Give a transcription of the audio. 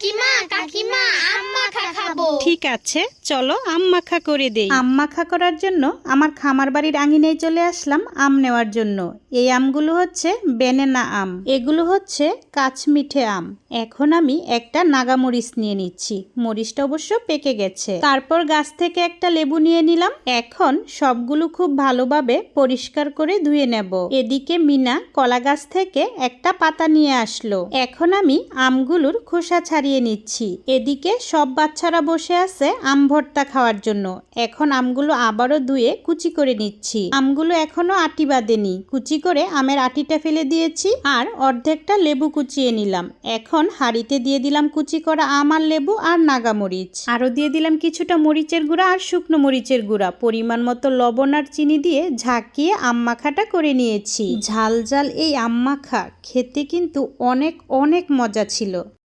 কাকিমা কাকিমা আম মাখা খাব ঠিক আছে, চলো আম মাখা করে দেই। আম মাখা করার জন্য আমার খামার বাড়ির আঙিনায় চলে আসলাম আম নেওয়ার জন্য। এই আমগুলো হচ্ছে বেনেনা আম। এগুলো হচ্ছে কাচমিঠে আম। এখন আমি একটা নাগা মরিচ নিয়ে নিচ্ছি। মরিচটা অবশ্য পেকে গেছে। তারপর গাছ থেকে একটা লেবু নিয়ে নিলাম। এখন সবগুলো খুব ভালোভাবে পরিষ্কার করে ধুয়ে নেব। এদিকে মিনা কলা গাছ থেকে একটা পাতা নিয়ে আসলো। এখন আমি আমগুলোর খোসা ছাড়িয়ে নিচ্ছি। এদিকে সব বাচ্চারা বসে আছে আম ভর্তা খাওয়ার জন্য। এখন আমগুলো আবারও ধুয়ে কুচি করে নিচ্ছি। আমগুলো এখনও আটি বাঁধেনি। কুচি করে আমের আটিটা ফেলে দিয়েছি আর অর্ধেকটা লেবু কুচিয়ে নিলাম। এখন হাঁড়িতে দিয়ে দিলাম কুচি করা আম আর লেবু আর নাগামরিচ। আরও দিয়ে দিলাম কিছুটা মরিচের গুঁড়া আর শুকনো মরিচের গুঁড়া। পরিমাণ মতো লবণ আর চিনি দিয়ে ঝাঁকিয়ে আম মাখাটা করে নিয়েছি। ঝাল ঝাল এই আম মাখা খেতে কিন্তু অনেক অনেক মজা ছিল।